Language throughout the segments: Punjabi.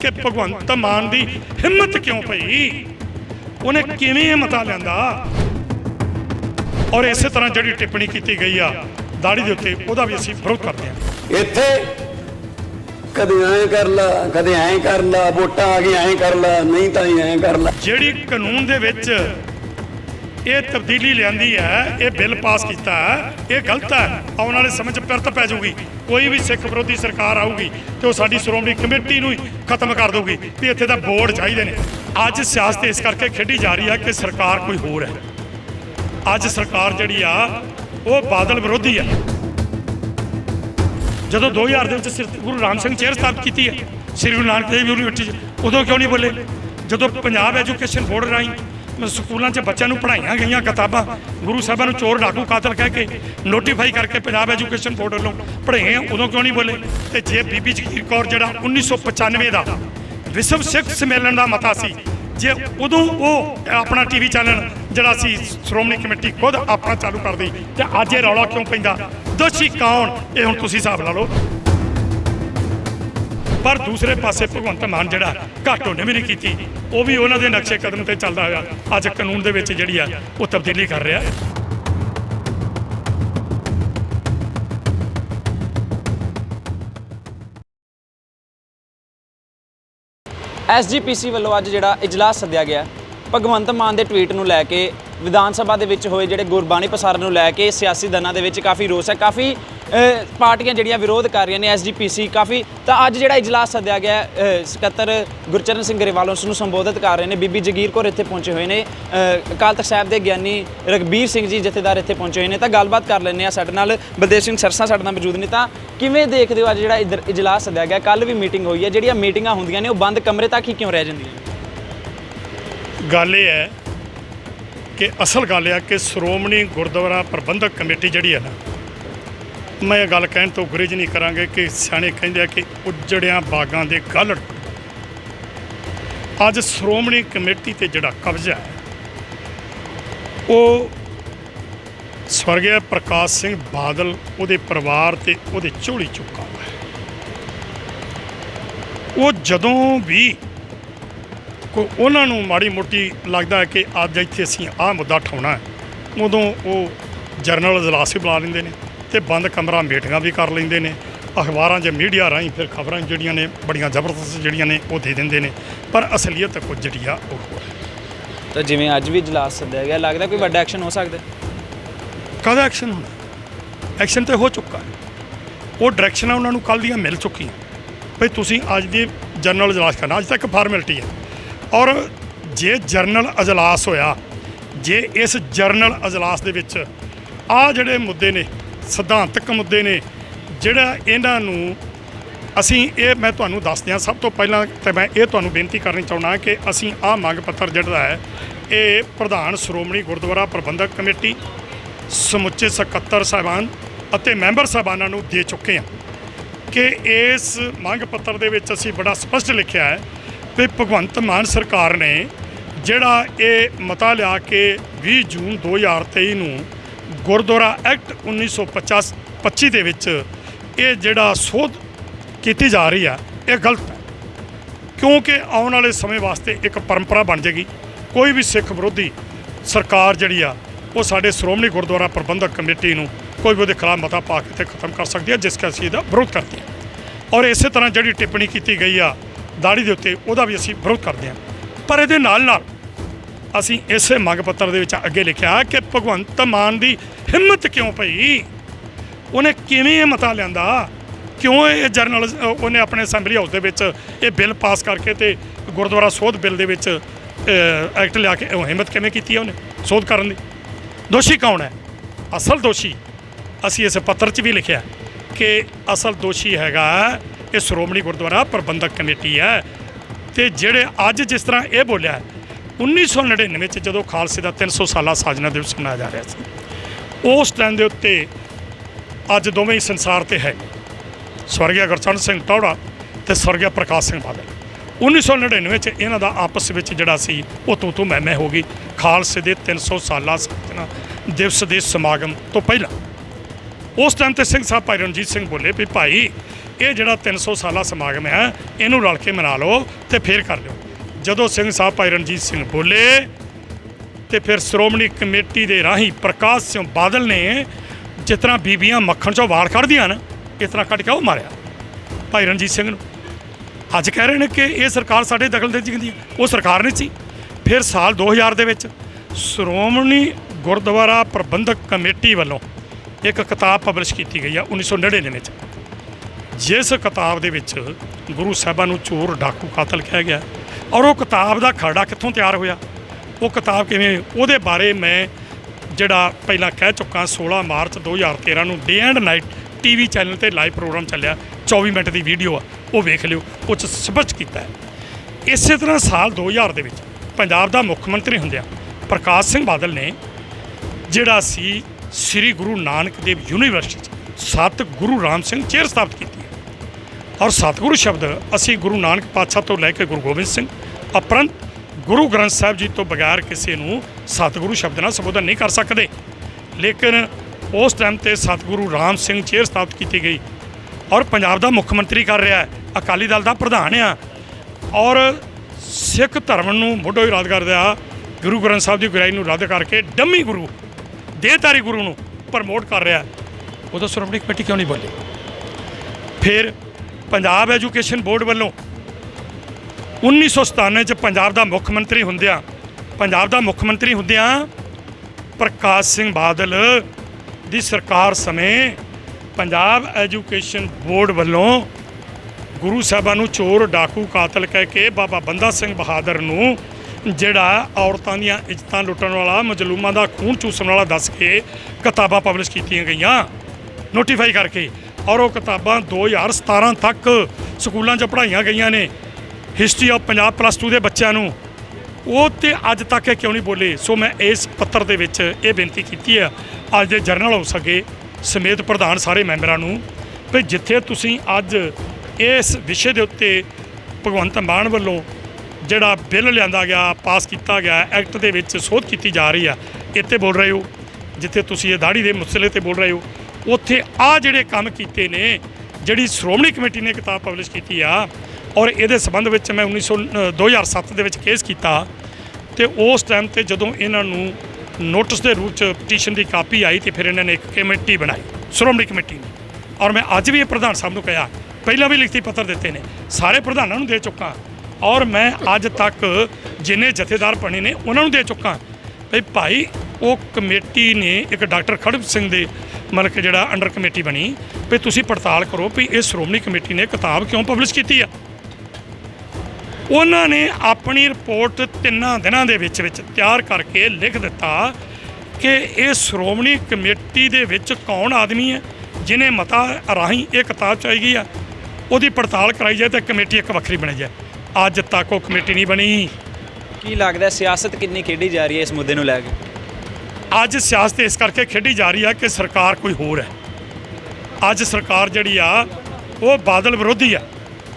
ਕਿ ਭਗਵੰਤ ਮਾਨ ਦੀ ਹਿੰਮਤ ਕਿਉਂ ਪਈ? ਉਹਨੇ ਕਿਵੇਂ ਇਹ ਮਤਾ ਲਿਆਂਦਾ? ਔਰ ਇਸੇ ਤਰ੍ਹਾਂ ਜਿਹੜੀ ਟਿੱਪਣੀ ਕੀਤੀ ਗਈ ਆ ਦਾੜੀ ਦੇ ਉੱਤੇ ਉਹਦਾ ਵੀ ਅਸੀਂ ਵਿਰੋਧ ਕਰਦੇ ਹਾਂ। ਇੱਥੇ ਕਦੇ ਐਂ ਕਰ ਲਾ ਕਦੇ ਐਂ ਕਰ ਲਾ ਵੋਟਾਂ ਆ ਗਈਆਂ ਐਂ ਕਰ ਲਾ ਨਹੀਂ ਤਾਂ ਐਂ ਕਰ ਲਾ। ਜਿਹੜੀ ਕਾਨੂੰਨ ਦੇ ਵਿੱਚ ਇਹ ਤਬਦੀਲੀ ਲਿਆਂਦੀ ਹੈ, ਇਹ ਬਿੱਲ ਪਾਸ ਕੀਤਾ ਹੈ, ਇਹ ਗਲਤ ਹੈ, ਆਉਣ ਵਾਲੇ ਸਮੇਂ 'ਚ ਪਿਰਤ ਪੈ ਜਾਊਗੀ। ਕੋਈ ਵੀ ਸਿੱਖ ਵਿਰੋਧੀ ਸਰਕਾਰ ਆਊਗੀ ਤੇ ਉਹ ਸਾਡੀ ਸ਼੍ਰੋਮਣੀ ਕਮੇਟੀ ਨੂੰ ਹੀ ਖਤਮ ਕਰ ਦੇਊਗੀ ਵੀ ਇੱਥੇ ਤਾਂ ਬੋਰਡ ਚਾਹੀਦੇ ਨੇ। ਅੱਜ ਸਿਆਸਤ ਇਸ ਕਰਕੇ ਖੇਡੀ ਜਾ ਰਹੀ ਹੈ ਕਿ ਸਰਕਾਰ ਕੋਈ ਹੋਰ ਹੈ। ਅੱਜ ਸਰਕਾਰ ਜਿਹੜੀ ਆ, ਉਹ ਬਾਦਲ ਵਿਰੋਧੀ ਆ ਜਦੋਂ 2000 ਦੇ ਵਿੱਚ ਸ੍ਰੀ ਗੁਰੂ ਰਾਮ ਸਿੰਘ ਚੇਅਰ ਸਥਾਪਿਤ ਕੀਤੀ ਹੈ, ਸ੍ਰੀ ਗੁਰੂ ਨਾਨਕ ਦੇਵ ਯੂਨੀਵਰਸਿਟੀ 'ਚ, ਉਦੋਂ ਕਿਉਂ ਨਹੀਂ ਬੋਲੇ? ਜਦੋਂ ਪੰਜਾਬ ਐਜੂਕੇਸ਼ਨ ਬੋਰਡ ਰਾਹੀਂ ਸਕੂਲਾਂ 'ਚ ਬੱਚਿਆਂ ਨੂੰ ਪੜ੍ਹਾਈਆਂ ਗਈਆਂ ਕਿਤਾਬਾਂ। ਗੁਰੂ ਸਾਹਿਬਾਂ ਨੂੰ ਚੋਰ ਡਾਕੂ ਕਾਤਲ ਕਹਿ ਕੇ ਨੋਟੀਫਾਈ ਕਰਕੇ ਪੰਜਾਬ ਐਜੂਕੇਸ਼ਨ ਬੋਰਡ ਵੱਲੋਂ ਪੜ੍ਹੇ ਆ, ਉਦੋਂ ਕਿਉਂ ਨਹੀਂ ਬੋਲੇ? ਤੇ ਜੇ ਬੀਬੀ ਜਗੀਰ ਕੌਰ ਜਿਹੜਾ 1995 ਦਾ ਵਿਸ਼ਵ ਸਿੱਖ ਸੰਮੇਲਨ ਦਾ ਮਤਾ ਸੀ ਜੇ ਉਦੋਂ ਉਹ ਆਪਣਾ ਟੀਵੀ ਚੈਨਲ ਜਿਹੜਾ ਸੀ ਸ਼੍ਰੋਮਣੀ ਕਮੇਟੀ ਖੁਦ ਆਪਣਾ ਚਾਲੂ ਕਰਦੀ ਤੇ ਅੱਜ ਇਹ ਰੌਲਾ ਕਿਉਂ ਪੈਂਦਾ? ਦੋਸ਼ੀ ਕੌਣ? ਇਹ ਹੁਣ ਤੁਸੀਂ ਹਿਸਾਬ ਲਾ ਲਓ। ਪਰ ਦੂਸਰੇ ਪਾਸੇ ਭਗਵੰਤ ਮਾਨ ਜਿਹੜਾ ਘੱਟ ਉਹਨੇ ਵੀ ਨਹੀਂ ਕੀਤੀ। ਉਹ ਵੀ ਉਹਨਾਂ ਦੇ ਨਕਸ਼ੇ ਕਦਮ ਤੇ ਚੱਲਦਾ ਹੋਇਆ। ਅੱਜ ਕਾਨੂੰਨ ਦੇ ਵਿੱਚ ਜਿਹੜੀ ਆ, ਉਹ ਤਬਦੀਲੀ ਕਰ ਰਿਹਾ ਐਸਜੀਪੀਸੀ ਵੱਲੋਂ ਅੱਜ ਜਿਹੜਾ ਇਜਲਾਸ ਸੱਦਿਆ ਗਿਆ ਭਗਵੰਤ ਮਾਨ ਦੇ ਟਵੀਟ ਨੂੰ ਲੈ ਕੇ ਵਿਧਾਨ ਸਭਾ ਦੇ ਵਿੱਚ ਹੋਏ ਜਿਹੜੇ ਗੁਰਬਾਣੀ ਪ੍ਰਸਾਰਣ ਨੂੰ ਲੈ ਕੇ ਸਿਆਸੀ ਦਨਾਂ ਦੇ ਵਿੱਚ ਕਾਫੀ ਰੋਸ ਹੈ, ਕਾਫੀ ਪਾਰਟੀਆਂ ਜਿਹੜੀਆਂ ਵਿਰੋਧ ਕਰ ਰਹੀਆਂ ਨੇ ਐਸਜੀਪੀਸੀ ਕਾਫੀ, ਤਾਂ ਅੱਜ ਜਿਹੜਾ ਇਜਲਾਸ ਸੱਦਿਆ ਗਿਆ ਸਕੱਤਰ ਗੁਰਚਰਨ ਸਿੰਘ ਗਰੇਵਾਲ ਉਸ ਨੂੰ ਸੰਬੋਧਿਤ ਕਰ ਰਹੇ ਨੇ। ਬੀਬੀ ਜਗੀਰ ਕੌਰ ਇੱਥੇ ਪਹੁੰਚੇ ਹੋਏ ਨੇ। ਅਕਾਲ ਤਖਤ ਸਾਹਿਬ ਦੇ ਗਿਆਨੀ ਰਗਬੀਰ ਸਿੰਘ ਜੀ ਜਥੇਦਾਰ ਇੱਥੇ ਪਹੁੰਚੇ ਹੋਏ ਨੇ। ਤਾਂ ਗੱਲਬਾਤ ਕਰ ਲੈਂਦੇ ਆ ਸਾਡੇ ਨਾਲ। ਬਲਦੇਵ ਸਿੰਘ ਸਰਸਾ ਸਾਡੇ ਨਾਲ ਮੌਜੂਦ ਨੇ। ਤਾਂ ਕਿਵੇਂ ਦੇਖਦੇ ਹੋ ਅੱਜ ਜਿਹੜਾ ਇੱਧਰ ਇਜਲਾਸ ਸੱਦਿਆ ਗਿਆ? ਕੱਲ ਵੀ ਮੀਟਿੰਗ ਹੋਈ ਹੈ। ਜਿਹੜੀਆਂ ਮੀਟਿੰਗਾਂ ਹੁੰਦੀਆਂ ਨੇ, ਉਹ ਬੰਦ ਕਮਰੇ ਤੱਕ ਹੀ ਕਿਉਂ ਰਹਿ ਜਾਂਦੀਆਂ ਗੱਲ ਇਹ ਹੈ ਕਿ ਅਸਲ ਗੱਲ ਇਹ ਹੈ ਕਿ ਸ਼੍ਰੋਮਣੀ ਗੁਰਦੁਆਰਾ ਪ੍ਰਬੰਧਕ ਕਮੇਟੀ ਜਿਹੜੀ ਹੈ ਨਾ, ਮੈਂ ਇਹ ਗੱਲ ਕਹਿਣ ਤੋਂ ਗੁਰੇਜ ਨਹੀਂ ਕਰਾਂਗੇ ਕਿ ਸਿਆਣੇ ਕਹਿੰਦੇ ਆ ਕਿ ਉਜੜਿਆਂ ਬਾਗਾਂ ਦੇ ਗਲ ਅੱਜ ਸ਼੍ਰੋਮਣੀ ਕਮੇਟੀ ਤੇ ਜਿਹੜਾ ਕਬਜ਼ਾ ਹੈ, ਉਹ ਸਵਰਗੀ ਪ੍ਰਕਾਸ਼ ਸਿੰਘ ਬਾਦਲ, ਉਹਦੇ ਪਰਿਵਾਰ ਤੇ ਉਹਦੇ ਝੋਲੀ ਚੁੱਕਾ ਹੋਇਆ ਉਹ ਜਦੋਂ ਵੀ ਕੋ ਉਹਨਾਂ ਨੂੰ ਮਾੜੀ ਮੋਟੀ ਲੱਗਦਾ ਹੈ ਕਿ ਅੱਜ ਇੱਥੇ ਅਸੀਂ ਆਹ ਮੁੱਦਾ ਠਾਉਣਾ ਹੈ। ਉਦੋਂ ਉਹ ਜਰਨਲ ਇਜਲਾਸ ਵੀ ਬੁਲਾ ਲੈਂਦੇ ਨੇ ਤੇ ਬੰਦ ਕਮਰਾ ਮੀਟਿੰਗਾਂ ਵੀ ਕਰ ਲੈਂਦੇ ਨੇ। ਅਖਬਾਰਾਂ 'ਚ ਮੀਡੀਆ ਰਾਹੀਂ ਫਿਰ ਖਬਰਾਂ ਜਿਹੜੀਆਂ ਨੇ ਬੜੀਆਂ ਜ਼ਬਰਦਸਤ ਜਿਹੜੀਆਂ ਨੇ ਉਹ ਦੇ ਦਿੰਦੇ ਨੇ। ਪਰ ਅਸਲੀਅਤ ਕੁਝ ਜਿਹੜੀ ਆ ਉਹ ਹੋਰ ਹੈ। ਤਾਂ ਜਿਵੇਂ ਅੱਜ ਵੀ ਇਜਲਾਸ ਸੱਦਿਆ ਗਿਆ ਲੱਗਦਾ ਕੋਈ ਵੱਡਾ ਐਕਸ਼ਨ ਹੋ ਸਕਦਾ? ਹੈ? ਕਾਹਦਾ ਐਕਸ਼ਨ ਹੋਣਾ? ਐਕਸ਼ਨ ਤੇ ਹੋ ਚੁੱਕਾ ਹੈ। ਉਹ ਡਾਇਰੈਕਸ਼ਨਾਂ ਉਹਨਾਂ ਨੂੰ ਕੱਲ ਦੀਆਂ ਮਿਲ ਚੁੱਕੀਆਂ। ਭਈ ਤੁਸੀਂ ਅੱਜ ਦੀ ਜਰਨਲ ਇਜਲਾਸ ਕਰਨਾ ਅੱਜ ਤੱਕ ਫਾਰਮੈਲਿਟੀ ਹੈ। ਔਰ ਜੇ ਜਰਨਲ ਅਜਲਾਸ ਹੋਇਆ, ਜੇ ਇਸ ਜਰਨਲ ਅਜਲਾਸ ਦੇ ਵਿੱਚ ਆ ਜਿਹੜੇ ਮੁੱਦੇ ਨੇ, ਸਿਧਾਂਤਕ ਮੁੱਦੇ ਨੇ, ਜਿਹੜਾ ਇਹਨਾਂ ਨੂੰ ਅਸੀਂ ਇਹ ਮੈਂ ਤੁਹਾਨੂੰ ਦੱਸ ਦਿਆਂ, ਸਭ ਤੋਂ ਪਹਿਲਾਂ ਤੇ ਮੈਂ ਇਹ ਤੁਹਾਨੂੰ ਬੇਨਤੀ ਕਰਨੀ ਚਾਹੁੰਦਾ ਕਿ ਅਸੀਂ ਆਹ ਮੰਗ ਪੱਤਰ ਜਿਹੜਾ ਹੈ, ਇਹ ਪ੍ਰਧਾਨ ਸ਼੍ਰੋਮਣੀ ਗੁਰਦੁਆਰਾ ਪ੍ਰਬੰਧਕ ਕਮੇਟੀ, ਸਮੁੱਚੇ ਸਕੱਤਰ ਸਾਹਿਬਾਨ ਅਤੇ ਮੈਂਬਰ ਸਾਹਿਬਾਨਾਂ ਨੂੰ ਦੇ ਚੁੱਕੇ ਹਾਂ ਕਿ ਇਸ ਮੰਗ ਪੱਤਰ ਦੇ ਵਿੱਚ ਅਸੀਂ ਬੜਾ ਸਪਸ਼ਟ ਲਿਖਿਆ ਹੈ ਕਿ ਭਗਵੰਤ ਮਾਨ ਸਰਕਾਰ ਨੇ ਜਿਹੜਾ ਇਹ ਮਤਾ ਲਿਆ ਕੇ 20 ਜੂਨ 2023 ਨੂੰ ਗੁਰਦੁਆਰਾ ਐਕਟ 1950 25 ਦੇ ਵਿੱਚ ਇਹ ਜਿਹੜਾ ਸੋਧ ਕੀਤੀ ਜਾ ਰਹੀ ਆ, ਇਹ ਗਲਤ ਹੈ। ਕਿਉਂਕਿ ਆਉਣ ਵਾਲੇ ਸਮੇਂ ਵਾਸਤੇ ਇੱਕ ਪਰੰਪਰਾ ਬਣ ਜਾਏਗੀ। ਕੋਈ ਵੀ ਸਿੱਖ ਵਿਰੋਧੀ ਸਰਕਾਰ ਜਿਹੜੀ ਆ, ਉਹ ਸਾਡੇ ਸ਼੍ਰੋਮਣੀ ਗੁਰਦੁਆਰਾ ਪ੍ਰਬੰਧਕ ਕਮੇਟੀ ਨੂੰ ਕੋਈ ਵੀ ਉਹਦੇ ਖਿਲਾਫ ਮਤਾ ਪਾ ਕੇ ਤੇ ਖਤਮ ਕਰ ਸਕਦੀ ਹੈ ਜਿਸ ਕਰਕੇ ਅਸੀਂ ਇਹਦਾ ਵਿਰੋਧ ਕਰਦੇ ਹਾਂ ਔਰ ਇਸੇ ਤਰ੍ਹਾਂ ਜਿਹੜੀ ਟਿੱਪਣੀ ਕੀਤੀ ਗਈ ਆ ਦਾੜੀ ਦੇ ਉੱਤੇ ਉਹਦਾ ਵੀ ਅਸੀਂ ਵਿਰੋਧ ਕਰਦੇ ਹਾਂ। ਪਰ ਇਹਦੇ ਨਾਲ ਨਾਲ ਅਸੀਂ ਇਸੇ ਮੰਗ ਪੱਤਰ ਦੇ ਵਿੱਚ ਅੱਗੇ ਲਿਖਿਆ ਕਿ ਭਗਵੰਤ ਮਾਨ ਦੀ ਹਿੰਮਤ ਕਿਉਂ ਪਈ? ਉਹਨੇ ਕਿਵੇਂ ਇਹ ਮਤਾ ਲਿਆਂਦਾ? ਕਿਉਂ ਇਹ ਜਰਨਲ, ਉਹਨੇ ਆਪਣੇ ਅਸੈਂਬਲੀ ਹਾਊਸ ਦੇ ਵਿੱਚ ਇਹ ਬਿੱਲ ਪਾਸ ਕਰਕੇ ਤੇ ਗੁਰਦੁਆਰਾ ਸੋਧ ਬਿੱਲ ਦੇ ਵਿੱਚ ਐਕਟ ਲਿਆ ਕੇ ਹਿੰਮਤ ਕਿਵੇਂ ਕੀਤੀ ਹੈ ਉਹਨੇ ਸੋਧ ਕਰਨ ਦੀ? ਦੋਸ਼ੀ ਕੌਣ ਹੈ? ਅਸਲ ਦੋਸ਼ੀ, ਅਸੀਂ ਇਸ ਪੱਤਰ 'ਚ ਵੀ ਲਿਖਿਆ ਕਿ ਅਸਲ ਦੋਸ਼ੀ ਹੈਗਾ ਇਹ ਸ਼੍ਰੋਮਣੀ ਗੁਰਦੁਆਰਾ ਪ੍ਰਬੰਧਕ ਕਮੇਟੀ ਹੈ। ਤੇ ਜਿਹੜੇ ਅੱਜ ਜਿਸ ਤਰ੍ਹਾਂ ਇਹ ਬੋਲਿਆ ਹੈ, 1999 ਚ ਜਦੋਂ ਖਾਲਸੇ ਦਾ 300 ਸਾਲਾ ਸਾਜਨਾ ਦਿਵਸ ਮਨਾਇਆ ਜਾ ਰਿਹਾ ਸੀ ਉਸ ਟਾਈਮ ਦੇ ਉੱਤੇ ਅੱਜ ਦੋਵੇਂ ਹੀ ਸੰਸਾਰ ਤੇ ਹੈ। ਸਵਰਗੀ ਗੁਰਚਰਨ ਸਿੰਘ ਟੌੜਾ ਤੇ ਸਵਰਗੀ ਪ੍ਰਕਾਸ਼ ਸਿੰਘ ਬਾਦਲ। 1999 ਚ ਇਹਨਾਂ ਦਾ ਆਪਸ ਵਿੱਚ ਜਿਹੜਾ ਸੀ ਉਹ ਤੂੰ ਤੂੰ ਮੈਂ ਮੈਂ ਹੋ ਗਈ। ਖਾਲਸੇ ਦੇ 300 ਸਾਲਾ ਸਾਜਨਾ ਦਿਵਸ ਦੇ ਸਮਾਗਮ ਤੋਂ ਪਹਿਲਾਂ। ਉਸ ਟਾਈਮ ਤੇ ਸਿੰਘ ਸਾਹਿਬ ਭਾਈ ਰਣਜੀਤ ਸਿੰਘ ਬੋਲੇ ਵੀ ਭਾਈ ਇਹ ਜਿਹੜਾ 300 ਸਾਲਾ ਸਮਾਗਮ ਹੈ, ਇਹਨੂੰ ਰਲ ਕੇ ਮਨਾ ਲਓ ਤੇ ਫੇਰ ਕਰ ਲਿਓ ਜਦੋਂ ਸਿੰਘ ਸਾਹਿਬ ਭਾਈ ਰਣਜੀਤ ਸਿੰਘ ਬੋਲੇ ਤੇ ਫਿਰ ਸ਼੍ਰੋਮਣੀ ਕਮੇਟੀ ਦੇ ਰਾਹੀਂ ਪ੍ਰਕਾਸ਼ ਸਿੰਘ ਬਾਦਲ ਨੇ ਜਿਸ ਤਰ੍ਹਾਂ ਬੀਬੀਆਂ ਮੱਖਣ ਚੋਂ ਵਾਲ ਕੱਢਦੀਆਂ ਨਾ ਇਸ ਤਰ੍ਹਾਂ ਕੱਢ ਕੇ ਉਹ ਮਾਰਿਆ ਭਾਈ ਰਣਜੀਤ ਸਿੰਘ ਨੂੰ। ਅੱਜ ਕਹਿ ਰਹੇ ਨੇ ਕਿ ਇਹ ਸਰਕਾਰ ਸਾਡੇ ਦਖਲ ਦੇ ਜਿੰਦੀ ਉਹ ਸਰਕਾਰ ਨਹੀਂ ਸੀ। ਫਿਰ ਸਾਲ 2000 ਦੇ ਵਿੱਚ ਸ਼੍ਰੋਮਣੀ ਗੁਰਦੁਆਰਾ ਪ੍ਰਬੰਧਕ ਕਮੇਟੀ ਵੱਲੋਂ ਇੱਕ ਕਿਤਾਬ ਪਬਲਿਸ਼ ਕੀਤੀ ਗਈ ਆ 1999 ਵਿੱਚ। ਜਿਸ ਕਿਤਾਬ ਦੇ ਵਿੱਚ ਗੁਰੂ ਸਾਹਿਬਾਂ ਨੂੰ ਚੋਰ, ਡਾਕੂ, ਕਾਤਲ ਕਿਹਾ ਗਿਆ, ਔਰ ਉਹ ਕਿਤਾਬ ਦਾ ਖਰੜਾ ਕਿੱਥੋਂ ਤਿਆਰ ਹੋਇਆ? ਉਹ ਕਿਤਾਬ ਕਿਵੇਂ? ਉਹਦੇ ਬਾਰੇ ਮੈਂ ਜਿਹੜਾ ਪਹਿਲਾਂ ਕਹਿ ਚੁੱਕਾ 16 ਮਾਰਚ 2013 ਨੂੰ day and night TV channel ਤੇ ਲਾਈਵ ਪ੍ਰੋਗਰਾਮ ਚੱਲਿਆ 24 ਮਿੰਟ ਦੀ ਵੀਡੀਓ ਆ, ਉਹ ਵੇਖ ਲਿਓ, ਉਹ 'ਚ ਸਪਸ਼ਟ ਕੀਤਾ ਹੈ। ਇਸੇ ਤਰ੍ਹਾਂ ਸਾਲ 2000 ਦੇ ਵਿੱਚ ਪੰਜਾਬ ਦਾ ਮੁੱਖ ਮੰਤਰੀ ਹੁੰਦਿਆਂ ਪ੍ਰਕਾਸ਼ ਸਿੰਘ ਬਾਦਲ ਨੇ ਜਿਹੜਾ ਸੀ ਸ੍ਰੀ ਗੁਰੂ ਨਾਨਕ ਦੇਵ ਯੂਨੀਵਰਸਿਟੀ 'ਚ ਸਤ ਗੁਰੂ ਰਾਮ ਸਿੰਘ ਚੇਅਰ ਸਥਾਪਿਤ ਕੀਤੀ। ਔਰ ਸਤਿਗੁਰੂ ਸ਼ਬਦ ਅਸੀਂ ਗੁਰੂ ਨਾਨਕ ਪਾਤਸ਼ਾਹ ਤੋਂ ਲੈ ਕੇ ਗੁਰੂ ਗੋਬਿੰਦ ਸਿੰਘ ਉਪਰੰਤ ਗੁਰੂ ਗ੍ਰੰਥ ਸਾਹਿਬ ਜੀ ਤੋਂ ਬਗੈਰ ਕਿਸੇ ਨੂੰ ਸਤਿਗੁਰੂ ਸ਼ਬਦ ਨਾਲ ਸੰਬੋਧਨ ਨਹੀਂ ਕਰ ਸਕਦੇ। ਲੇਕਿਨ ਉਸ ਟਾਈਮ ਤੇ ਸਤਿਗੁਰੂ ਰਾਮ ਸਿੰਘ ਚੇਅਰ ਸਥਾਪਿਤ ਕੀਤੀ ਗਈ ਔਰ ਪੰਜਾਬ ਦਾ ਮੁੱਖ ਮੰਤਰੀ ਕਰ ਰਿਹਾ ਹੈ ਅਕਾਲੀ ਦਲ ਦਾ ਪ੍ਰਧਾਨ ਆ। ਔਰ ਸਿੱਖ ਧਰਮ ਨੂੰ ਮੁੱਢੋਂ ਹੀ ਰੱਦ ਕਰਦਾ ਗੁਰੂ ਗ੍ਰੰਥ ਸਾਹਿਬ ਦੀ ਗੁਰਾਈ ਨੂੰ ਰੱਦ ਕਰਕੇ ਡੰਮੀ ਗੁਰੂ ਦੇਹਧਾਰੀ ਗੁਰੂ ਨੂੰ ਪ੍ਰਮੋਟ ਕਰ ਰਿਹਾ ਉਦੋਂ ਸ਼੍ਰੋਮਣੀ ਕਮੇਟੀ ਕਿਉਂ ਨਹੀਂ ਬੋਲੀ? ਫਿਰ ਪੰਜਾਬ ਐਜੂਕੇਸ਼ਨ ਬੋਰਡ ਵੱਲੋਂ 1997 ਚ ਪੰਜਾਬ ਦਾ ਮੁੱਖ ਮੰਤਰੀ ਹੁੰਦਿਆਂ, ਪੰਜਾਬ ਦਾ ਮੁੱਖ ਮੰਤਰੀ ਹੁੰਦਿਆਂ ਪ੍ਰਕਾਸ਼ ਸਿੰਘ ਬਾਦਲ ਦੀ ਸਰਕਾਰ ਸਮੇਂ ਪੰਜਾਬ ਐਜੂਕੇਸ਼ਨ ਬੋਰਡ ਵੱਲੋਂ ਗੁਰੂ ਸਾਹਿਬਾਂ ਨੂੰ ਚੋਰ, ਡਾਕੂ, ਕਾਤਲ ਕਹਿ ਕੇ ਬਾਬਾ ਬੰਦਾ ਸਿੰਘ ਬਹਾਦਰ ਨੂੰ ਜਿਹੜਾ ਔਰਤਾਂ ਦੀਆਂ ਇੱਜ਼ਤਾਂ ਲੁੱਟਣ ਵਾਲਾ, ਮਜਲੂਮਾਂ ਦਾ ਖੂਨ ਚੂਸਣ ਵਾਲਾ ਦੱਸ ਕੇ ਕਿਤਾਬਾਂ ਪਬਲਿਸ਼ ਕੀਤੀਆਂ ਗਈਆਂ। ਨੋਟੀਫਾਈ ਕਰਕੇ ਔਰ ਉਹ ਕਿਤਾਬਾਂ 2017 ਤੱਕ ਸਕੂਲਾਂ 'ਚ ਪੜ੍ਹਾਈਆਂ ਗਈਆਂ ਨੇ। ਹਿਸਟਰੀ ਆਫ ਪੰਜਾਬ ਪਲੱਸ 2 ਦੇ ਬੱਚਿਆਂ ਨੂੰ। ਉਹ ਤੇ ਅੱਜ ਤੱਕ ਇਹ ਕਿਉਂ ਨਹੀਂ ਬੋਲੇ? ਸੋ ਮੈਂ ਇਸ ਪੱਤਰ ਦੇ ਵਿੱਚ ਇਹ ਬੇਨਤੀ ਕੀਤੀ ਹੈ। ਅੱਜ ਦੇ ਜਰਨਲ ਹੋ ਸਕੇ ਸਮੇਤ ਪ੍ਰਧਾਨ ਸਾਰੇ ਮੈਂਬਰਾਂ ਨੂੰ ਵੀ ਜਿੱਥੇ ਤੁਸੀਂ ਅੱਜ ਇਸ ਵਿਸ਼ੇ ਦੇ ਉੱਤੇ ਭਗਵੰਤ ਮਾਨ ਵੱਲੋਂ ਜਿਹੜਾ ਬਿੱਲ ਲਿਆਂਦਾ ਗਿਆ, ਪਾਸ ਕੀਤਾ ਗਿਆ, ਐਕਟ ਦੇ ਵਿੱਚ ਸੋਧ ਕੀਤੀ ਜਾ ਰਹੀ ਆ ਇੱਥੇ ਬੋਲ ਰਹੇ ਹੋ। ਜਿੱਥੇ ਤੁਸੀਂ ਇਹ ਦਾੜੀ ਦੇ ਮਸਲੇ ਤੇ ਬੋਲ ਰਹੇ ਹੋ। ਉੱਥੇ ਆ ਜਿਹੜੇ ਕੰਮ ਕੀਤੇ ਨੇ ਜਿਹੜੀ ਸ਼੍ਰੋਮਣੀ ਕਮੇਟੀ ਨੇ ਕਿਤਾਬ ਪਬਲਿਸ਼ ਕੀਤੀ ਆ ਔਰ ਇਹਦੇ ਸੰਬੰਧ ਵਿੱਚ ਮੈਂ 1900 ਅ, 2007 ਦੇ ਵਿੱਚ ਕੇਸ ਕੀਤਾ ਤੇ ਉਸ ਟਾਈਮ ਤੇ ਜਦੋਂ ਇਹਨਾਂ ਨੂੰ ਨੋਟਿਸ ਦੇ ਰੂਪ ਚ ਪਟੀਸ਼ਨ ਦੀ ਕਾਪੀ ਆਈ ਤੇ ਫਿਰ ਇਹਨਾਂ ਨੇ ਇੱਕ ਕਮੇਟੀ ਬਣਾਈ ਸ਼੍ਰੋਮਣੀ ਕਮੇਟੀ ਨੇ। ਔਰ ਮੈਂ ਅੱਜ ਵੀ ਇਹ ਪ੍ਰਧਾਨ ਸਾਹਿਬ ਨੂੰ ਕਿਹਾ ਪਹਿਲਾਂ ਵੀ ਲਿਖਤੀ ਪੱਤਰ ਦਿੱਤੇ ਨੇ ਸਾਰੇ ਪ੍ਰਧਾਨਾਂ ਨੂੰ ਦੇ ਚੁੱਕਾ ਔਰ ਮੈਂ ਅੱਜ ਤੱਕ ਜਿੰਨੇ ਜਥੇਦਾਰ ਬਣੇ ਨੇ ਉਹਨਾਂ ਨੂੰ ਦੇ ਚੁੱਕਾ। ਵੀ ਭਾਈ ਉਹ ਕਮੇਟੀ ਨੇ ਇੱਕ ਡਾਕਟਰ ਖੜਪ ਸਿੰਘ ਦੇ ਮਤਲਬ ਕਿ ਜਿਹੜਾ ਅੰਡਰ ਕਮੇਟੀ ਬਣੀ, ਵੀ ਤੁਸੀਂ ਪੜਤਾਲ ਕਰੋ ਵੀ ਇਹ ਸ਼੍ਰੋਮਣੀ ਕਮੇਟੀ ਨੇ ਕਿਤਾਬ ਕਿਉਂ ਪਬਲਿਸ਼ ਕੀਤੀ ਆ। ਉਹਨਾਂ ਨੇ ਆਪਣੀ ਰਿਪੋਰਟ ਤਿੰਨਾਂ ਦਿਨਾਂ ਦੇ ਵਿੱਚ ਵਿੱਚ ਤਿਆਰ ਕਰਕੇ ਲਿਖ ਦਿੱਤਾ ਕਿ ਇਹ ਸ਼੍ਰੋਮਣੀ ਕਮੇਟੀ ਦੇ ਵਿੱਚ ਕੌਣ ਆਦਮੀ ਹੈ ਜਿਨੇ ਮਤਾ ਰਾਹੀਂ ਇਹ ਕਿਤਾਬ ਚਾਹੀਦੀ ਆ। ਉਹਦੀ ਪੜਤਾਲ ਕਰਾਈ ਜਾਏ ਤੇ ਕਮੇਟੀ ਇੱਕ ਵੱਖਰੀ ਬਣਾਈ ਜਾਏ। ਅੱਜ ਤੱਕ ਉਹ ਕਮੇਟੀ ਨਹੀਂ ਬਣੀ। ਕੀ ਲੱਗਦਾ ਸਿਆਸਤ ਕਿੰਨੀ ਖੇਡੀ ਜਾ ਰਹੀ ਹੈ ਇਸ ਮੁੱਦੇ ਨੂੰ ਲੈ ਕੇ? ਅੱਜ ਸਿਆਸਤ ਇਸ ਕਰਕੇ ਖੇਡੀ ਜਾ ਰਹੀ ਆ ਕਿ ਸਰਕਾਰ ਕੋਈ ਹੋਰ ਹੈ। ਅੱਜ ਸਰਕਾਰ ਜਿਹੜੀ ਆ, ਉਹ ਬਾਦਲ ਵਿਰੋਧੀ ਆ।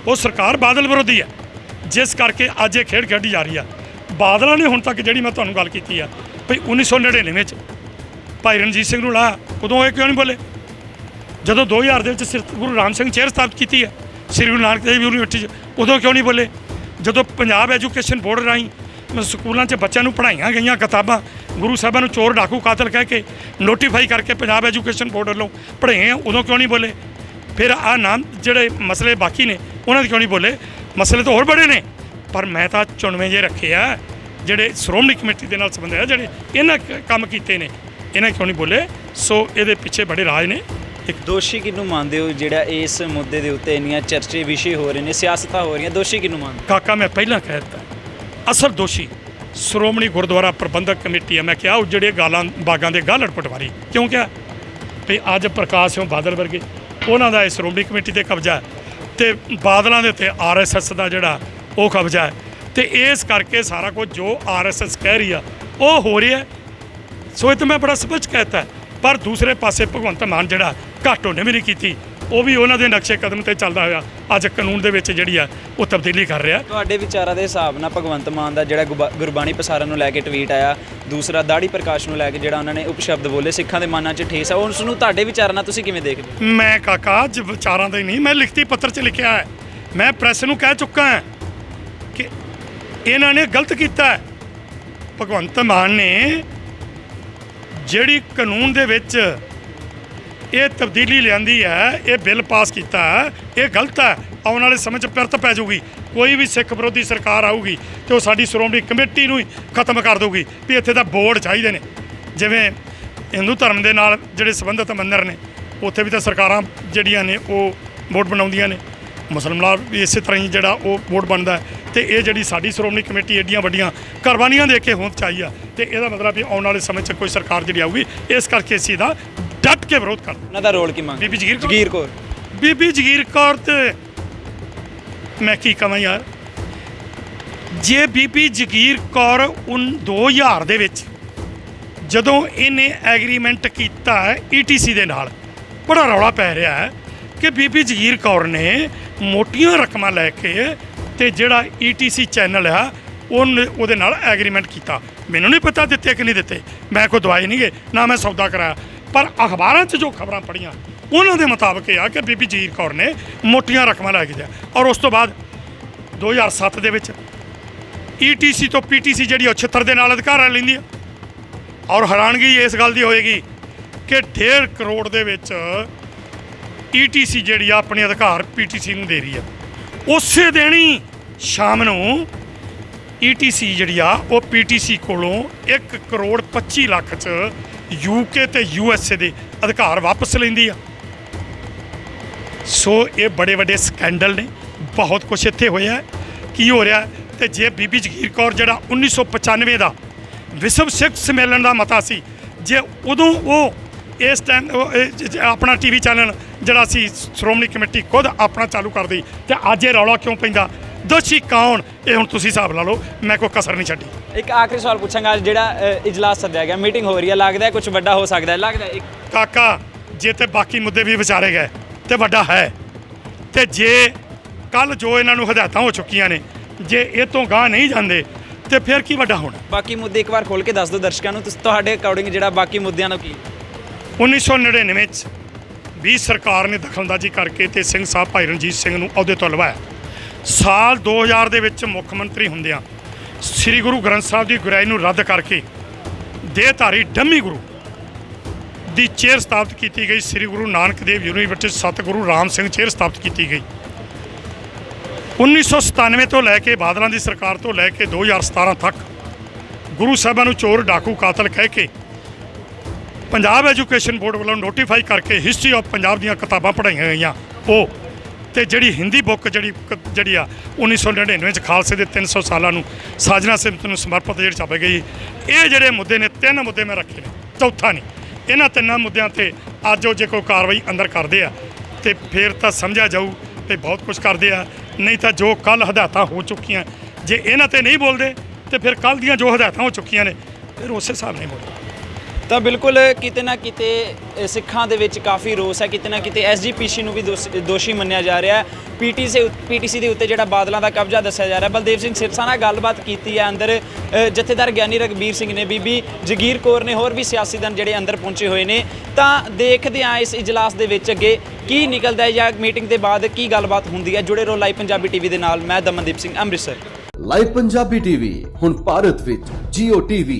ਉਹ ਸਰਕਾਰ ਬਾਦਲ ਵਿਰੋਧੀ ਆ। ਜਿਸ ਕਰਕੇ ਅੱਜ ਇਹ ਖੇਡ ਖੇਡੀ ਜਾ ਰਹੀ ਆ। ਬਾਦਲਾਂ ਨੇ ਹੁਣ ਤੱਕ ਜਿਹੜੀ ਮੈਂ ਤੁਹਾਨੂੰ ਗੱਲ ਕੀਤੀ ਆ, ਭਈ 1999 'ਚ ਭਾਈ ਰਣਜੀਤ ਸਿੰਘ ਨੂੰ ਲਾ, ਉਦੋਂ ਇਹ ਕਿਉਂ ਨਹੀਂ ਬੋਲੇ? ਜਦੋਂ 2000 ਦੇ ਵਿੱਚ ਸਿਰ ਗੁਰੂ ਰਾਮ ਸਿੰਘ ਚੇਅਰ ਸਥਾਪਿਤ ਕੀਤੀ ਹੈ ਸ੍ਰੀ ਗੁਰੂ ਨਾਨਕ ਦੇਵ ਯੂਨੀਵਰਸਿਟੀ 'ਚ, ਉਦੋਂ ਕਿਉਂ ਨਹੀਂ ਬੋਲੇ? ਜਦੋਂ ਪੰਜਾਬ ਐਜੂਕੇਸ਼ਨ ਬੋਰਡ ਰਾਹੀਂ ਮ- ਸਕੂਲਾਂ 'ਚ ਬੱਚਿਆਂ ਨੂੰ ਪੜ੍ਹਾਈਆਂ ਗਈਆਂ ਕਿਤਾਬਾਂ ਗੁਰੂ ਸਾਹਿਬਾਂ ਨੂੰ ਚੋਰ ਡਾਕੂ ਕਾਤਲ ਕਹਿ ਕੇ ਨੋਟੀਫਾਈ ਕਰਕੇ ਪੰਜਾਬ ਐਜੂਕੇਸ਼ਨ ਬੋਰਡ ਵੱਲੋਂ ਪੜ੍ਹਾਏ ਆ ਉਦੋਂ ਕਿਉਂ ਨਹੀਂ ਬੋਲੇ? ਫਿਰ ਆ ਨਾਮ ਜਿਹੜੇ ਮਸਲੇ ਬਾਕੀ ਨੇ ਉਹਨਾਂ ਦੇ ਕਿਉਂ ਨਹੀਂ ਬੋਲੇ? ਮਸਲੇ ਤਾਂ ਹੋਰ ਬੜੇ ਨੇ। ਪਰ ਮੈਂ ਤਾਂ ਚੁਣਵੇਂ ਜੇ ਰੱਖੇ ਆ ਜਿਹੜੇ ਸ਼੍ਰੋਮਣੀ ਕਮੇਟੀ ਦੇ ਨਾਲ ਸੰਬੰਧਿਤ ਆ ਜਿਹੜੇ ਇਹਨਾਂ ਕੰਮ ਕੀਤੇ ਨੇ ਇਹਨਾਂ ਕਿਉਂ ਨਹੀਂ ਬੋਲੇ? ਸੋ ਇਹਦੇ ਪਿੱਛੇ ਬੜੇ ਰਾਜ ਨੇ। ਇੱਕ ਦੋਸ਼ੀ ਕਿਹਨੂੰ ਮੰਨਦੇ ਹੋ ਜਿਹੜਾ ਇਸ ਮੁੱਦੇ ਦੇ ਉੱਤੇ ਇੰਨੀਆਂ ਚਰਚੇ ਵਿਸ਼ੇ ਹੋ ਰਹੇ ਨੇ ਸਿਆਸਤਾਂ ਹੋ ਰਹੀਆਂ ਦੋਸ਼ੀ ਕਿਹਨੂੰ ਮੰਨਦੇ ਕਾਕਾ ਮੈਂ ਪਹਿਲਾਂ ਕਹਿ ਦਿੱਤਾ ਅਸਲ ਦੋਸ਼ੀ ਸ਼੍ਰੋਮਣੀ ਗੁਰਦੁਆਰਾ ਪ੍ਰਬੰਧਕ ਕਮੇਟੀ ਹੈ। ਮੈਂ ਕਿਹਾ ਉਹ ਜਿਹੜੇ ਗਾਲਾਂ, ਬਾਗਾਂ ਦੇ ਗਾਲੜ ਪਟਵਾਰੀ ਕਿਉਂ ਕਿਹਾ? ਵੀ ਅੱਜ ਪ੍ਰਕਾਸ਼ ਸਿੰਘ ਬਾਦਲ ਵਰਗੇ, ਉਹਨਾਂ ਦਾ ਇਹ ਸ਼੍ਰੋਮਣੀ ਕਮੇਟੀ ਤੇ ਕਬਜ਼ਾ ਹੈ ਤੇ ਬਾਦਲਾਂ ਦੇ ਉੱਤੇ ਆਰਐਸਐਸ ਦਾ ਜਿਹੜਾ ਉਹ ਕਬਜ਼ਾ ਹੈ। ਤੇ ਇਸ ਕਰਕੇ ਸਾਰਾ ਕੁਝ ਜੋ ਆਰਐਸਐਸ ਕਹਿ ਰਹੀ ਆ, ਉਹ ਹੋ ਰਿਹਾ ਹੈ। ਸੋ ਇਹ ਤਾਂ ਮੈਂ ਬੜਾ ਸਪਸ਼ਟ ਕਹਿਤਾ ਪਰ ਦੂਸਰੇ ਪਾਸੇ ਭਗਵੰਤ ਮਾਨ ਜਿਹੜਾ ਘੱਟ ਉਹਨੇ ਵੀ ਨਹੀਂ ਕੀਤੀ। ਉਹ ਵੀ ਉਹਨਾਂ ਦੇ ਨਕਸ਼ੇ ਕਦਮ ਤੇ ਚੱਲਦਾ ਹੋਇਆ ਅੱਜ ਕਾਨੂੰਨ ਦੇ ਵਿੱਚ ਜਿਹੜੀ ਆ ਉਹ ਤਬਦੀਲੀ ਕਰ ਰਿਹਾ। ਤੁਹਾਡੇ ਵਿਚਾਰਾਂ ਦੇ ਹਿਸਾਬ ਨਾਲ ਭਗਵੰਤ ਮਾਨ ਦਾ ਜਿਹੜਾ ਗੁਬਾ- ਗੁਰਬਾਣੀ ਪ੍ਰਸਾਰਣ ਨੂੰ ਲੈ ਕੇ ਟਵੀਟ ਆਇਆ ਦੂਸਰਾ ਦਾੜੀ ਪ੍ਰਕਾਸ਼ ਨੂੰ ਲੈ ਕੇ ਜਿਹੜਾ ਉਹਨਾਂ ਨੇ ਉਪਸ਼ਬਦ ਬੋਲੇ ਸਿੱਖਾਂ ਦੇ ਮਨਾਂ 'ਚ ਠੇਸ ਆ ਉਸ ਨੂੰ ਤੁਹਾਡੇ ਵਿਚਾਰਾਂ ਨਾਲ ਤੁਸੀਂ ਕਿਵੇਂ ਦੇਖਦੇ ਹੋ? ਮੈਂ ਕਾਕਾ ਅੱਜ ਵਿਚਾਰਾਂ ਦਾ ਹੀ ਨਹੀਂ ਮੈਂ ਲਿਖਤੀ ਪੱਤਰ 'ਚ ਲਿਖਿਆ ਹੈ। ਮੈਂ ਪ੍ਰੈਸ ਨੂੰ ਕਹਿ ਚੁੱਕਾ ਹਾਂ ਕਿ ਇਹਨਾਂ ਨੇ ਗਲਤ ਕੀਤਾ ਹੈ। ਭਗਵੰਤ ਮਾਨ ਨੇ ਜਿਹੜੀ ਕਾਨੂੰਨ ਦੇ ਵਿੱਚ ਇਹ ਤਬਦੀਲੀ ਲਿਆਂਦੀ ਹੈ, ਇਹ ਬਿੱਲ ਪਾਸ ਕੀਤਾ ਹੈ, ਇਹ ਗਲਤ ਹੈ, ਆਉਣ ਵਾਲੇ ਸਮੇਂ 'ਚ ਪਿਰਤ ਪੈ ਜਾਊਗੀ। ਕੋਈ ਵੀ ਸਿੱਖ ਵਿਰੋਧੀ ਸਰਕਾਰ ਆਊਗੀ ਤੇ ਉਹ ਸਾਡੀ ਸ਼੍ਰੋਮਣੀ ਕਮੇਟੀ ਨੂੰ ਹੀ ਖਤਮ ਕਰ ਦੇਊਗੀ ਵੀ ਇੱਥੇ ਤਾਂ ਬੋਰਡ ਚਾਹੀਦੇ ਨੇ। ਜਿਵੇਂ ਹਿੰਦੂ ਧਰਮ ਦੇ ਨਾਲ ਜਿਹੜੇ ਸੰਬੰਧਿਤ ਮੰਦਰ ਨੇ, ਉੱਥੇ ਵੀ ਤਾਂ ਸਰਕਾਰਾਂ ਜਿਹੜੀਆਂ ਨੇ ਉਹ ਬੋਰਡ ਬਣਾਉਂਦੀਆਂ ਨੇ। ਮੁਸਲਮਾਨ ਵੀ ਇਸੇ ਤਰ੍ਹਾਂ ਹੀ ਜਿਹੜਾ ਉਹ ਬੋਰਡ ਬਣਦਾ ਹੈ। ਤੇ ਇਹ ਜਿਹੜੀ ਸਾਡੀ ਸ਼੍ਰੋਮਣੀ ਕਮੇਟੀ ਏਡੀਆਂ ਵੱਡੀਆਂ ਕੁਰਬਾਨੀਆਂ ਦੇ ਕੇ ਹੋਂਦ ਚਾਹੀਏ ਤੇ ਇਹਦਾ ਮਤਲਬ ਵੀ ਆਉਣ ਵਾਲੇ ਸਮੇਂ 'ਚ ਕੋਈ ਸਰਕਾਰ ਜਿਹੜੀ ਆਊਗੀ, ਇਸ ਕਰਕੇ ਅਸੀਂ ਦਾ ਡਟ ਕੇ ਵਿਰੋਧ ਕਰਦੇ ਉਹਨਾਂ ਦਾ ਰੋਲ ਕੀ ਮੰਗ ਬੀਬੀ ਜਗੀਰ ਕੌਰ? ਜਗੀਰ ਕੌਰ। ਬੀਬੀ ਜਗੀਰ ਕੌਰ ਤੇ ਮੈਂ ਕੀ ਕਹਾਂ ਯਾਰ? ਜੇ ਬੀਬੀ ਜਗੀਰ ਕੌਰ ਉਨ 2000 ਦੇ ਵਿੱਚ ਜਦੋਂ ਇਹਨੇ ਐਗਰੀਮੈਂਟ ਕੀਤਾ ਈਟੀਸੀ ਦੇ ਨਾਲ ਬੜਾ ਰੌਲਾ ਪੈ ਰਿਹਾ ਹੈ ਕਿ ਬੀਬੀ ਜਗੀਰ ਕੌਰ ਨੇ ਮੋਟੀਆਂ ਰਕਮਾਂ ਲੈ ਕੇ ਤੇ ਜਿਹੜਾ ਈਟੀਸੀ ਚੈਨਲ ਆ ਉਹਨੇ ਉਹਦੇ ਨਾਲ ਐਗਰੀਮੈਂਟ ਕੀਤਾ। ਮੈਨੂੰ ਨਹੀਂ ਪਤਾ ਦਿੱਤੇ ਕਿ ਨਹੀਂ ਦਿੱਤੇ। ਮੈਂ ਕੋਈ ਦਵਾਈ ਨਹੀਂ ਗਏ ਨਾ ਮੈਂ ਸੌਦਾ ਕਰਾਇਆ। ਪਰ ਅਖਬਾਰਾਂ 'ਚ ਜੋ ਖਬਰਾਂ ਪੜੀਆਂ ਉਹਨਾਂ ਦੇ ਮੁਤਾਬਕ ਇਹ ਆ ਕਿ ਬੀਬੀ ਜੀਰ ਕੌਰ ਨੇ ਮੋਟੀਆਂ ਰਕਮਾਂ ਲੈ ਕੇ ਜਾ ਔਰ ਉਸ ਤੋਂ ਬਾਅਦ 2007 ਦੇ ਵਿੱਚ ਈਟੀਸੀ ਤੋਂ ਪੀਟੀਸੀ ਜਿਹੜੀ ਉਹ 76 ਦੇ ਨਾਲ ਅਧਿਕਾਰ ਲੈਂਦੀ ਆ। ਔਰ ਹੈਰਾਨਗੀ ਇਸ ਗੱਲ ਦੀ ਹੋਏਗੀ ਕਿ 1.5 ਕਰੋੜ ਦੇ ਵਿੱਚ ਈਟੀਸੀ ਜਿਹੜੀ ਆ, ਆਪਣੇ ਅਧਿਕਾਰ ਪੀਟੀਸੀ ਨੂੰ ਦੇ ਰਹੀ ਆ। ਉਸੇ ਦਿਨ ਹੀ ਸ਼ਾਮ ਨੂੰ ਈਟੀਸੀ ਜਿਹੜੀ ਆ, ਉਹ ਪੀਟੀਸੀ ਕੋਲੋਂ 1 ਕਰੋੜ 25 ਲੱਖ ਚ ਯੂਕੇ ਤੇ ਯੂਐਸਏ ਦੇ ਅਧਿਕਾਰ ਵਾਪਸ ਲੈਂਦੀ ਆ। ਸੋ ਇਹ ਬੜੇ ਵੱਡੇ ਸਕੈਂਡਲ ਨੇ। ਬਹੁਤ ਕੁਝ ਇੱਥੇ ਹੋਇਆ ਕੀ ਹੋ ਰਿਹਾ ਹੈ? ਤੇ ਜੇ ਬੀਬੀ ਜਗੀਰ ਕੌਰ ਜਿਹੜਾ 1995 ਦਾ ਵਿਸ਼ਵ ਸਿੱਖ ਸੰਮੇਲਨ ਦਾ ਮਤਾ ਸੀ, ਜੇ ਉਦੋਂ ਉਹ ਇਸ ਟਾਈਮ ਉਹ, ਇਹ, ਜ- ਆਪਣਾ ਟੀਵੀ ਚੈਨਲ ਜਿਹੜਾ ਸੀ, ਸ਼੍ਰੋਮਣੀ ਕਮੇਟੀ ਖੁਦ ਆਪਣਾ ਚਾਲੂ ਕਰਦੀ ਤੇ ਅੱਜ ਇਹ ਰੌਲਾ ਕਿਉਂ ਪੈਂਦਾ? ਦੋਸ਼ੀ ਕੌਣ? ਇਹ ਹੁਣ ਤੁਸੀਂ ਹਿਸਾਬ ਲਾ ਲਓ ਮੈਂ ਕੋਈ ਕਸਰ ਨਹੀਂ ਛੱਡੀ। ਇੱਕ ਆਖਰੀ ਸਵਾਲ ਪੁੱਛਾਂਗਾ ਅੱਜ ਜਿਹੜਾ ਅ, ਇਜਲਾਸ ਸੱਦਿਆ ਗਿਆ ਮੀਟਿੰਗ ਹੋ ਰਹੀ ਹੈ ਲੱਗਦਾ ਹੈ ਕੁਝ ਵੱਡਾ ਹੋ ਸਕਦਾ ਹੈ ਲੱਗਦਾ ਹੈ? ਇੱਕ ਕਾਕਾ ਜੇ ਤੇ ਬਾਕੀ ਮੁੱਦੇ ਵੀ ਵਿਚਾਰੇ ਗਏ ਤੇ ਵੱਡਾ ਹੈ। ਤੇ ਜੇ ਕੱਲ ਜੋ ਇਹਨਾਂ ਨੂੰ ਹਦਾਇਤਾਂ ਹੋ ਚੁੱਕੀਆਂ ਨੇ ਜੇ ਇਹ ਤੋਂ ਗਾਹ ਨਹੀਂ ਜਾਂਦੇ ਤੇ ਫਿਰ ਕੀ ਵੱਡਾ ਹੋਣਾ? ਬਾਕੀ ਮੁੱਦੇ ਇੱਕ ਵਾਰ ਖੋਲ ਕੇ ਦੱਸ ਦਿਓ ਦਰਸ਼ਕਾਂ ਨੂੰ ਤੁਸੀਂ ਤੁਹਾਡੇ ਅਕੋਰਡਿੰਗ ਜਿਹੜਾ ਬਾਕੀ ਮੁੱਦਿਆਂ ਨੂੰ ਕੀ? 1999 ਚ ਵੀ ਸਰਕਾਰ ਨੇ ਦਖਲਅੰਦਾਜ਼ੀ ਕਰਕੇ ਤੇ ਸਿੰਘ ਸਾਹਿਬ ਭਾਈ ਰਣਜੀਤ ਸਿੰਘ ਨੂੰ ਅਹੁਦੇ ਤੋਂ ਲਵਾਇਆ। ਸਾਲ 2000 ਦੇ ਵਿੱਚ ਮੁੱਖ ਮੰਤਰੀ ਹੁੰਦਿਆਂ ਸ੍ਰੀ ਗੁਰੂ ਗ੍ਰੰਥ ਸਾਹਿਬ ਦੀ ਗੁਰਾਈ ਨੂੰ ਰੱਦ ਕਰਕੇ ਦੇਹਧਾਰੀ ਡੰਮੀ ਗੁਰੂ ਦੀ ਚੇਅਰ ਸਥਾਪਿਤ ਕੀਤੀ ਗਈ। ਸ੍ਰੀ ਗੁਰੂ ਨਾਨਕ ਦੇਵ ਯੂਨੀਵਰਸਿਟੀ ਸਤਿਗੁਰੂ ਰਾਮ ਸਿੰਘ ਚੇਅਰ ਸਥਾਪਿਤ ਕੀਤੀ ਗਈ। 1997 ਤੋਂ ਲੈ ਕੇ ਬਾਦਲਾਂ ਦੀ ਸਰਕਾਰ ਤੋਂ ਲੈ ਕੇ 2017 ਤੱਕ ਗੁਰੂ ਸਾਹਿਬਾਂ ਨੂੰ ਚੋਰ, ਡਾਕੂ, ਕਾਤਲ ਕਹਿ ਕੇ ਪੰਜਾਬ ਐਜੂਕੇਸ਼ਨ ਬੋਰਡ ਵੱਲੋਂ ਨੋਟੀਫਾਈ ਕਰਕੇ ਹਿਸਟਰੀ ਆਫ ਪੰਜਾਬ ਦੀਆਂ ਕਿਤਾਬਾਂ ਪੜ੍ਹਾਈਆਂ ਗਈਆਂ। ਉਹ ਤੇ ਜਿਹੜੀ ਹਿੰਦੀ ਬੁੱਕ ਜਿਹੜੀ ਕ- ਜਿਹੜੀ ਆ 1999 ਚ ਖਾਲਸੇ ਦੇ 300 ਸਾਲਾਂ ਨੂੰ ਸਾਜਨਾ ਸਿਮਤ ਨੂੰ ਸਮਰਪਿਤ ਜਿਹੜੀ ਛਾਪੀ ਗਈ ਇਹ ਜਿਹੜੇ ਮੁੱਦੇ ਨੇ, ਤਿੰਨ ਮੁੱਦੇ ਮੈਂ ਰੱਖੇ ਨੇ, ਚੌਥਾ ਨਹੀਂ। ਇਹਨਾਂ ਤਿੰਨਾਂ ਮੁੱਦਿਆਂ ਤੇ ਅੱਜ ਉਹ ਜੇ ਕੋਈ ਕਾਰਵਾਈ ਅੰਦਰ ਕਰਦੇ ਆ, ਤੇ ਫਿਰ ਤਾਂ ਸਮਝਿਆ ਜਾਊ ਤੇ ਬਹੁਤ ਕੁਝ ਕਰਦੇ ਆ, ਨਹੀਂ ਤਾਂ ਜੋ ਕੱਲ ਹਦਾਇਤਾਂ ਹੋ ਚੁੱਕੀਆਂ, ਜੇ ਇਹਨਾਂ ਤੇ ਨਹੀਂ ਬੋਲਦੇ, ਤੇ ਫਿਰ ਕੱਲ ਦੀਆਂ ਜੋ ਹਦਾਇਤਾਂ ਹੋ ਚੁੱਕੀਆਂ ਨੇ, ਫਿਰ ਉਸੇ ਹਿਸਾਬ ਨਾਲ ਬੋਲਦੇ। ਤਾਂ ਬਿਲਕੁਲ ਕਿਤੇ ਨਾ ਕਿਤੇ ਸਿੱਖਾਂ ਦੇ ਵਿੱਚ ਕਾਫੀ ਰੋਸ ਹੈ ਕਿਤੇ ਨਾ ਕਿਤੇ ਐਸਜੀਪੀਸੀ ਨੂੰ ਵੀ ਦੋਸ਼- ਦੋਸ਼ੀ ਮੰਨਿਆ ਜਾ ਰਿਹਾ ਹੈ। ਪੀਟੀਸੀ ਪੀਟੀਸੀ ਦੇ ਉੱਤੇ ਜਿਹੜਾ ਬਾਦਲਾਂ ਦਾ ਕਬਜ਼ਾ ਦੱਸਿਆ ਜਾ ਰਿਹਾ ਬਲਦੇਵ ਸਿੰਘ ਸਿਰਸਾ ਨਾਲ ਗੱਲਬਾਤ ਕੀਤੀ ਹੈ ਅੰਦਰ ਅ, ਜਥੇਦਾਰ ਗਿਆਨੀ ਰਗਬੀਰ ਸਿੰਘ ਨੇ ਬੀਬੀ ਜਗੀਰ ਕੌਰ ਨੇ ਹੋਰ ਵੀ ਸਿਆਸੀਦਾਨ ਜਿਹੜੇ ਅੰਦਰ ਪਹੁੰਚੇ ਹੋਏ ਨੇ ਤਾਂ ਦੇਖਦੇ ਹਾਂ ਇਸ ਇਜਲਾਸ ਦੇ ਵਿੱਚ ਅੱਗੇ ਕੀ ਨਿਕਲਦਾ ਹੈ ਜਾਂ ਮੀਟਿੰਗ ਦੇ ਬਾਅਦ ਕੀ ਗੱਲਬਾਤ ਹੁੰਦੀ ਹੈ। ਜੁੜੇ ਰਹੋ ਲਾਈਵ ਪੰਜਾਬੀ ਟੀਵੀ ਦੇ ਨਾਲ। ਮੈਂ ਦਮਨਦੀਪ ਸਿੰਘ ਅੰਮ੍ਰਿਤਸਰ। ਲਾਈਵ ਪੰਜਾਬੀ ਟੀਵੀ ਹੁਣ ਭਾਰਤ ਵਿੱਚ Jio TV,